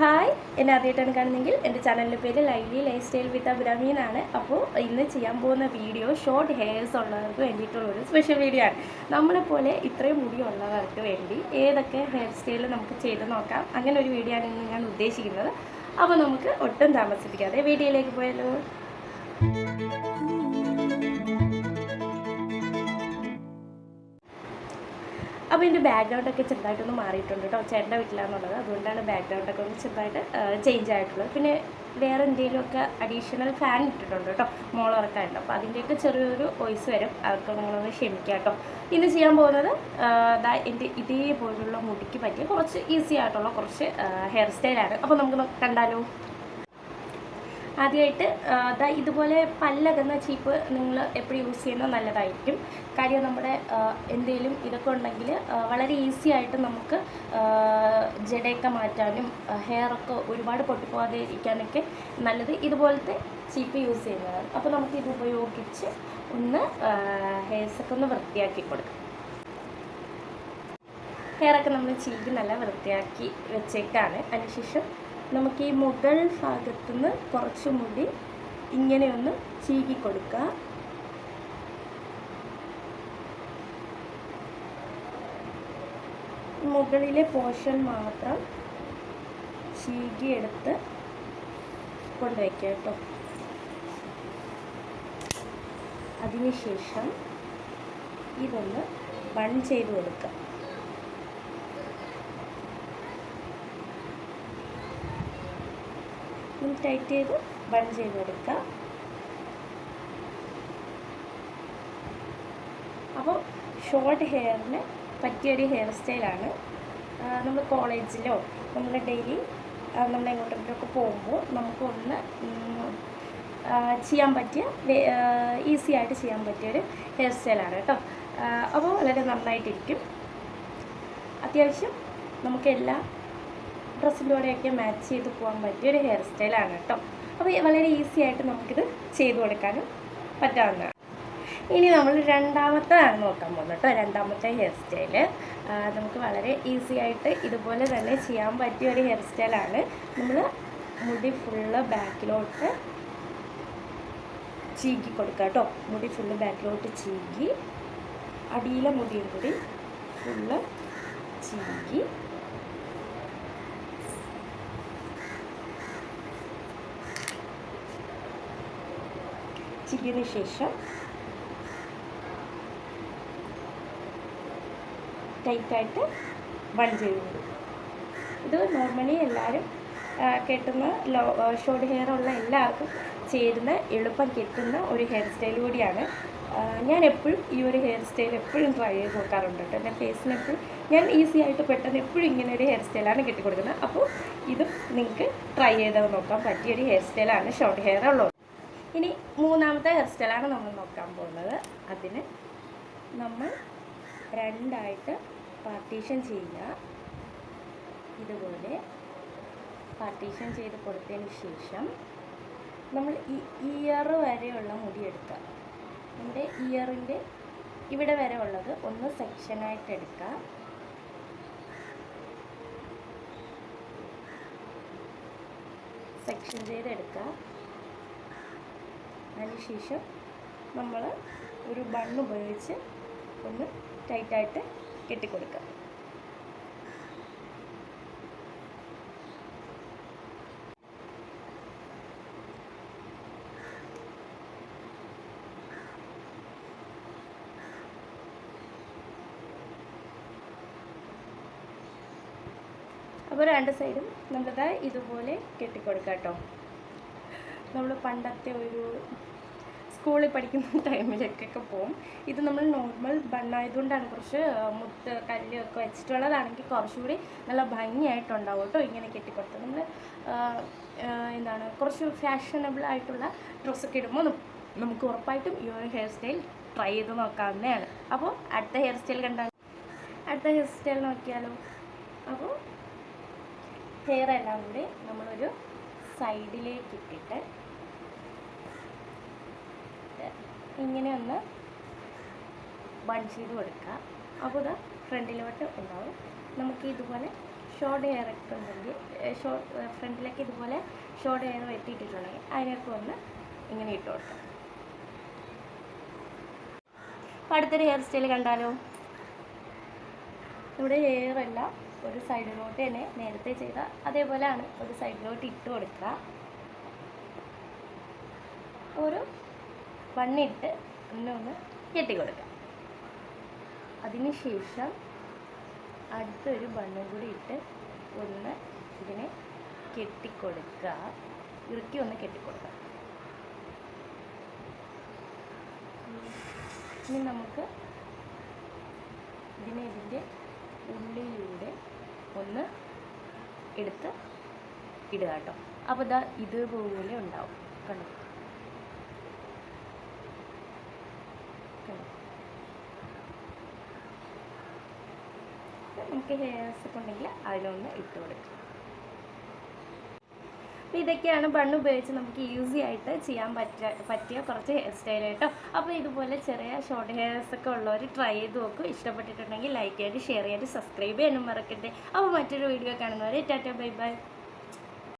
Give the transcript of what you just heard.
Hi എന്നെ ആദ്യമായിട്ടാണ് കാണുന്നെങ്കിൽ എന്റെ ചാനലിന്റെ പേര് ലൈലി ലൈഫ് സ്റ്റൈൽ വിത്ത് അബ്രാമി എന്നാണ് അപ്പോൾ ഇന്ന് ചെയ്യാൻ പോകുന്ന വീഡിയോ ഷോർട്ട് ഹെയർസ് ഉള്ളവർക്ക് വേണ്ടിയിട്ടുള്ളൊരു സ്പെഷ്യൽ വീഡിയോ ആണ്. നമ്മളെപ്പോലെ ഇത്രയും മുടി ഉള്ളവർക്ക് വേണ്ടി ഏതൊക്കെ ഹെയർ സ്റ്റൈൽ നമുക്ക് ചെയ്ത് നോക്കാം. അങ്ങനെ ഒരു വീഡിയോ ആണ് ഇന്ന് ഞാൻ ഉദ്ദേശിക്കുന്നത്. അപ്പോൾ നമുക്ക് ഒട്ടും താമസിപ്പിക്കാതെ വീഡിയോയിലേക്ക് പോയാലോ. അപ്പോൾ എന്റെ ബാക്ക്ഗ്രൗണ്ടൊക്കെ ചെറുതായിട്ടൊന്ന് മാറിയിട്ടുണ്ട് കേട്ടോ ചേട്ടന്റെ വീട്ടിലാണെന്നുള്ളത് അതുകൊണ്ടാണ് ബാക്ക്ഗ്രൗണ്ടൊക്കെ ഒന്ന് ചെറുതായിട്ട് ചേഞ്ച് ആയിട്ടുള്ളത്. പിന്നെ വേറെ എന്തെങ്കിലുമൊക്കെ അഡീഷണൽ ഫാൻ ഇട്ടിട്ടുണ്ട് കേട്ടോ മോൾ ഉറക്കാനുണ്ട്. അപ്പോൾ അതിന്റെയൊക്കെ ചെറിയൊരു വോയിസ് വരും. അതൊക്കെ നിങ്ങളൊന്ന് ക്ഷമിക്കുക കേട്ടോ ഇന്ന് ചെയ്യാൻ പോകുന്നത് ദാ എന്റെ ഇതേപോലുള്ള മുടിക്ക് പറ്റിയ കുറച്ച് ഈസി ആയിട്ടുള്ള കുറച്ച് ഹെയർ സ്റ്റൈലാണ് അപ്പോൾ നമുക്ക് കണ്ടാലോ? ആദ്യമായിട്ട് ഇതുപോലെ പല്ലകുന്ന ചീപ്പ് നിങ്ങൾ എപ്പോഴും യൂസ് ചെയ്യുന്നത് നല്ലതായിരിക്കും. കാര്യം നമ്മുടെ എന്തെങ്കിലും ഇതൊക്കെ ഉണ്ടെങ്കിൽ വളരെ ഈസി ആയിട്ട് നമുക്ക് ജഡയൊക്കെ മാറ്റാനും ഹെയറൊക്കെ ഒരുപാട് പൊട്ടിപ്പോകാതെ ഇരിക്കാനൊക്കെ നല്ലത് ഇതുപോലത്തെ ചീപ്പ് യൂസ് ചെയ്യുന്നതാണ്. അപ്പോൾ നമുക്ക് ഇത് ഉപയോഗിച്ച് ഒന്ന് ഹെയർസൊക്കെ ഒന്ന് വൃത്തിയാക്കി കൊടുക്കാം. ഹെയറൊക്കെ നമ്മൾ ചീകി നല്ല വൃത്തിയാക്കി വെച്ചേക്കാണ്. അതിനുശേഷം നമുക്ക് ഈ മുകൾ ഭാഗത്തുനിന്ന് കുറച്ച് മുടി ഇങ്ങനെ ഒന്ന് ചീകി കൊടുക്കുക മുകളിലെ പോർഷൻ മാത്രം ചീകിയെടുത്ത് കൊണ്ടുവയ്ക്കുക കേട്ടോ. അതിനുശേഷം ഇതൊന്ന് ബൺ ചെയ്ത് കൊടുക്കുക ഒന്ന് ടൈറ്റ് ചെയ്ത് ബൺ ചെയ്തെടുക്കുക. അപ്പോൾ ഷോർട്ട് ഹെയറിന് പറ്റിയൊരു ഹെയർ സ്റ്റൈലാണ് നമ്മൾ കോളേജിലോ നമ്മൾ ഡെയിലി നമ്മൾ എങ്ങോട്ടെങ്കിലുമൊക്കെ പോകുമ്പോൾ നമുക്കൊന്ന് ചെയ്യാൻ പറ്റിയ ഈസി ആയിട്ട് ചെയ്യാൻ പറ്റിയൊരു ഹെയർ സ്റ്റൈലാണ് കേട്ടോ. അപ്പോൾ വളരെ നന്നായിട്ടിരിക്കും. അത്യാവശ്യം നമുക്കെല്ലാം ഡ്രസ്സിന്റെ മാച്ച് ചെയ്ത് പോകാൻ പറ്റിയ ഒരു ഹെയർ സ്റ്റൈലാണ് കേട്ടോ. അപ്പോൾ വളരെ ഈസി ആയിട്ട് നമുക്കിത് ചെയ്ത് കൊടുക്കാനും പറ്റാവുന്നതാണ്. ഇനി നമ്മൾ രണ്ടാമത്തെയാണ് നോക്കാൻ പോകുന്നത് കേട്ടോ രണ്ടാമത്തെ ഹെയർ സ്റ്റൈൽ നമുക്ക് വളരെ ഈസി ആയിട്ട് ഇതുപോലെ തന്നെ ചെയ്യാൻ പറ്റിയ ഒരു ഹെയർ സ്റ്റൈലാണ് നമ്മൾ മുടി ഫുള്ള് ബാക്കിലോട്ട് ചീകി കൊടുക്കുക കേട്ടോ. മുടി ഫുള്ള് ബാക്കിലോട്ട് ചീകി അടിയിലെ മുടിയും കൂടി ഫുള്ള് ചീകി ചിക്കിയതിന് ശേഷം ടൈറ്റായിട്ട് കൊടുക്കും. ഇത് നോർമലി എല്ലാവരും കെട്ടുന്ന ലോ ഷോർട്ട് ഹെയർ ഉള്ള എല്ലാവർക്കും ചേരുന്ന എളുപ്പം കെട്ടുന്ന ഒരു ഹെയർ സ്റ്റൈൽ കൂടിയാണ്. ഞാൻ എപ്പോഴും ഈ ഒരു ഹെയർ സ്റ്റൈൽ എപ്പോഴും ട്രൈ ചെയ്ത് നോക്കാറുണ്ട് കേട്ടോ. എന്റെ ഫേസിന് എപ്പോഴും ഞാൻ ഈസി ആയിട്ട് പെട്ടെന്ന് എപ്പോഴും ഇങ്ങനെ ഒരു ഹെയർ സ്റ്റൈലാണ് കെട്ടിക്കൊടുക്കുന്നത്. അപ്പോൾ ഇതും നിങ്ങൾക്ക് ട്രൈ ചെയ്ത് നോക്കാൻ പറ്റിയ ഒരു ഹെയർ സ്റ്റൈലാണ് ഷോർട്ട് ഹെയർ ഉള്ളത്. ഇനി മൂന്നാമത്തെ ഹെയർ സ്റ്റൈലാണ് നമ്മൾ നോക്കാൻ പോകുന്നത്. അതിന് നമ്മൾ രണ്ടായിട്ട് പാർട്ടീഷൻ ചെയ്യുക. ഇതുപോലെ പാർട്ടീഷൻ ചെയ്ത് കൊടുത്തതിന് ശേഷം നമ്മൾ ഈ ഇയർ വരെയുള്ള മുടി എടുക്കുക. നമ്മുടെ ഇയറിന്റെ ഇവിടെ വരെ ഉള്ളത് ഒന്ന് സെക്ഷനായിട്ട് എടുക്കുക. സെക്ഷൻ ചെയ്തെടുക്കുക അതിനുശേഷം നമ്മൾ ഒരു ബണ്ണ് ഉപയോഗിച്ച് ഒന്ന് ടൈറ്റായിട്ട് കെട്ടിക്കൊടുക്കുക. അപ്പോൾ രണ്ട് സൈഡും നമ്മളിതാ ഇതുപോലെ കെട്ടിക്കൊടുക്കാം കേട്ടോ. നമ്മൾ പണ്ടത്തെ ഒരു സ്കൂളിൽ പഠിക്കുന്ന ടൈമിലേക്കൊക്കെ പോകും ഇത് നമ്മൾ നോർമൽ ബണ്ണായതുകൊണ്ടാണ്. കുറച്ച് മുത്ത് കല്ലൊക്കെ വെച്ചിട്ടുള്ളതാണെങ്കിൽ കുറച്ചുകൂടി നല്ല ഭംഗിയായിട്ടുണ്ടാവും കേട്ടോ ഇങ്ങനെ കെട്ടിക്കൊടുത്ത്. നമ്മൾ എന്താണ് കുറച്ച് ഫാഷനബിൾ ആയിട്ടുള്ള ഡ്രസ്സൊക്കെ ഇടുമ്പോൾ നമുക്ക് ഉറപ്പായിട്ടും ഈ ഒരു ഹെയർ സ്റ്റൈൽ ട്രൈ ചെയ്ത് നോക്കാവുന്നതാണ്. അപ്പോൾ അടുത്ത ഹെയർ സ്റ്റൈൽ കണ്ടാൽ അടുത്ത ഹെയർ സ്റ്റൈൽ നോക്കിയാലോ? അപ്പോൾ ഹെയർ എല്ലാം കൂടി നമ്മളൊരു സൈഡിലേക്ക് ഇട്ടിട്ട് ഇങ്ങനെ ഒന്ന് ബൺ ചെയ്ത് കൊടുക്കുക അപ്പോൾ ഇതാ ഫ്രണ്ടിലോട്ട് ഉണ്ടാവും. നമുക്ക് ഇതുപോലെ ഷോർട്ട് ഹെയർ ഒക്കെ ഉണ്ടെങ്കിൽ ഷോർട്ട് ഫ്രണ്ടിലേക്ക് ഇതുപോലെ ഷോർട്ട് ഹെയർ വെട്ടിയിട്ടിട്ടുണ്ടെങ്കിൽ അതിനൊക്കെ ഒന്ന് ഇങ്ങനെ ഇട്ട് കൊടുക്കാം. അപ്പോൾ അടുത്തൊരു ഹെയർ സ്റ്റൈൽ കണ്ടാലോ? നമ്മുടെ ഹെയർ എല്ലാം ഒരു സൈഡിലോട്ട് തന്നെ നേരത്തെ ചെയ്ത അതേപോലെയാണ് ഒരു സൈഡിലോട്ട് ഇട്ട് കൊടുക്കുക. ഒരു വണ്ണിട്ട് ഒന്ന് ഒന്ന് കെട്ടി കൊടുക്കാം അതിനുശേഷം അടുത്തൊരു ബണ്ണും കൂടി ഇട്ട് ഒന്ന് ഇതിനെ കെട്ടിക്കൊടുക്കുക. ഇറുക്കി ഒന്ന് കെട്ടിക്കൊടുക്കുക ഇനി നമുക്ക് ഇതിനെ ഇതിന്റെ ഉള്ളിലൂടെ ഒന്ന് എടുത്ത് ഇടുക കേട്ടോ. അപ്പോൾ ഇതാ ഇതുപോലെ ഉണ്ടാവും. കണ്ടോ? നമുക്ക് ഹെയർസ് ഒക്കെ ഉണ്ടെങ്കിൽ അതിലൊന്ന് ഇട്ട് കൊടുക്കാം. അപ്പോൾ ഇതൊക്കെയാണ് ബണ്ണ് ഉപയോഗിച്ച് നമുക്ക് ഈസി ആയിട്ട് ചെയ്യാൻ പറ്റിയ പറ്റിയ കുറച്ച് ഹെയർ സ്റ്റൈൽ കേട്ടോ. അപ്പോൾ ഇതുപോലെ ചെറിയ ഷോർട്ട് ഹെയർസ് ഒക്കെ ഉള്ളവർ ട്രൈ ചെയ്ത് നോക്കും. ഇഷ്ടപ്പെട്ടിട്ടുണ്ടെങ്കിൽ ലൈക്ക് ചെയ്ത് ഷെയർ ചെയ്ത് സബ്സ്ക്രൈബ് ചെയ്യാനും മറക്കട്ടെ അപ്പോൾ മറ്റൊരു വീഡിയോ കാണുന്നവരെ ടാറ്റ ബൈ ബൈ.